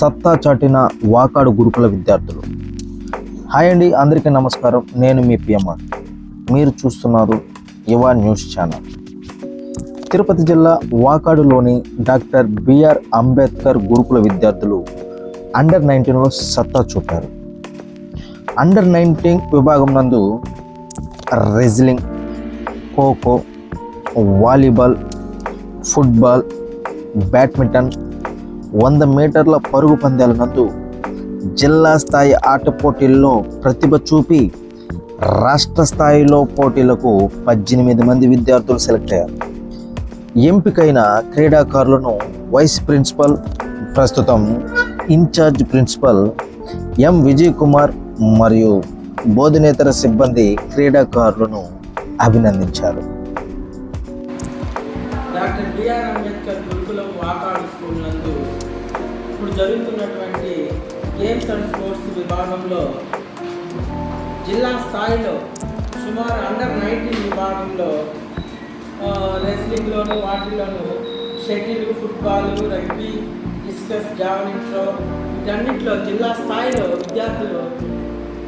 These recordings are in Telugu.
సత్తా చాటిన వాకాడు గురుకుల విద్యార్థులు. హాయ్ అండి అందరికీ నమస్కారం. నేను మీ పిఎంఆర్ మీరు చూస్తున్నారు యువ న్యూస్ ఛానల్. తిరుపతి జిల్లా వాకాడులోని డాక్టర్ బిఆర్ అంబేద్కర్ గురుకుల విద్యార్థులు అండర్ నైన్టీన్లో సత్తా చూపారు. అండర్ నైన్టీన్ విభాగం నందు wrestling kho kho volleyball football badminton వంద మీటర్ల పరుగు పందాల నందు జిల్లా స్థాయి ఆట పోటీల్లో ప్రతిభ చూపి రాష్ట్ర స్థాయిలో పోటీలకు పద్దెనిమిది మంది విద్యార్థులు సెలెక్ట్ అయ్యారు. ఎంపికైన క్రీడాకారులను వైస్ ప్రిన్సిపల్ ప్రస్తుతం in charge principal M Vijay Kumar మరియు బోధనేతర సిబ్బంది క్రీడాకారులను అభినందించారు. డాక్టర్ బిఆర్ అంబేద్కర్ గురుకులం వాకాడు స్కూల్ నందు ఇప్పుడు జరుగుతున్నటువంటి గేమ్స్ అండ్ స్పోర్ట్స్ విభాగంలో జిల్లా స్థాయిలో సుమారు అండర్ నైన్టీన్ విభాగంలో రెస్లింగ్లోను వాటిల్లోనూ shuttle football rugby discus javelin throw వీటన్నిటిలో జిల్లా స్థాయిలో విద్యార్థులు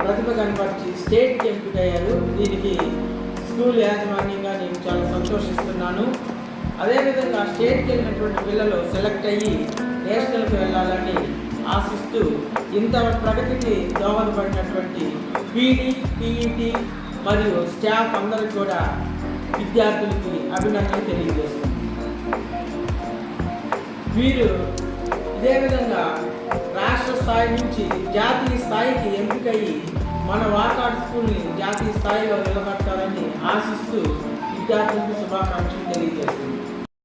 ప్రతిభ కనపరిచి స్టేట్కి ఎంపికయ్యారు దీనికి స్కూల్ యాజమాన్యంగా నేను చాలా సంతోషిస్తున్నాను. అదేవిధంగా స్టేట్కి వెళ్ళినటువంటి పిల్లలు సెలెక్ట్ అయ్యి నేషనల్కి వెళ్ళాలని ఆశిస్తూ ఇంత ప్రగతికి దోహదపడినటువంటి పీడీ పీఈటీ మరియు స్టాఫ్ అందరికి కూడా విద్యార్థులకి అభినందనలు తెలియజేస్తుంది వీరు ఇదే విధంగా రాష్ట్ర స్థాయి నుంచి జాతీయ స్థాయికి ఎంపికయ్యి మన వాకాడ్ స్కూల్ని జాతీయ స్థాయిలో నిలబడతారని ఆశిస్తూ విద్యార్థులకు